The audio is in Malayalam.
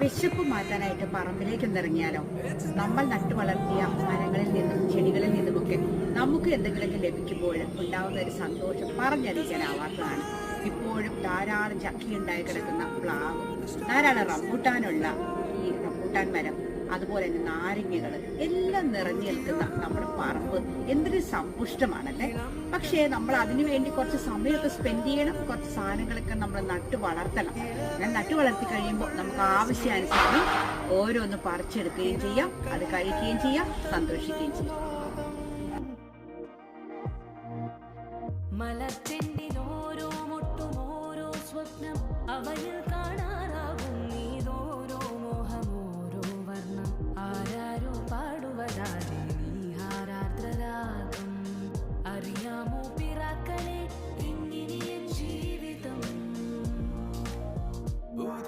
വിശപ്പ് മാറ്റാനായിട്ട് പറമ്പിലേക്ക് ഇറങ്ങിയാലോ നമ്മൾ നട്ടു വളർത്തിയ മരങ്ങളിൽ നിന്നും ചെടികളിൽ നിന്നുമൊക്കെ നമുക്ക് എന്തെങ്കിലുമൊക്കെ ലഭിക്കുമ്പോൾ ഉണ്ടാവുന്ന ഒരു സന്തോഷം പറഞ്ഞറിയിക്കാനാവാത്തതാണ്. ഇപ്പോഴും ധാരാളം ചക്കി ഉണ്ടായി കിടക്കുന്ന പ്ലാവ് ധാരാളം റംബൂട്ടാനുള്ള ഈ റംബൂട്ടാൻ മരം അതുപോലെ തന്നെ നാരങ്ങകൾ എല്ലാം നിറഞ്ഞു നിൽക്കുന്ന നമ്മുടെ പറമ്പ് എന്തൊരു സമ്പുഷ്ടമാണല്ലേ? പക്ഷേ നമ്മൾ അതിനു വേണ്ടി കുറച്ച് സമയമൊക്കെ സ്പെൻഡ് ചെയ്യണം. കുറച്ച് സാധനങ്ങളൊക്കെ നമ്മൾ നട്ടു വളർത്തണം. ഞാൻ നട്ടു വളർത്തി കഴിയുമ്പോൾ നമുക്ക് ആവശ്യാനുസരണം ഓരോന്ന് പറിച്ചെടുക്കുകയും ചെയ്യാം. അത് കഴിക്കുകയും ചെയ്യാം. സന്തോഷിക്കുകയും ചെയ്യാം. മലത്തിന്റെ ഓരോ മുട്ടും ഓരോ സ്വപ്നം അവയിൽ കാണാം.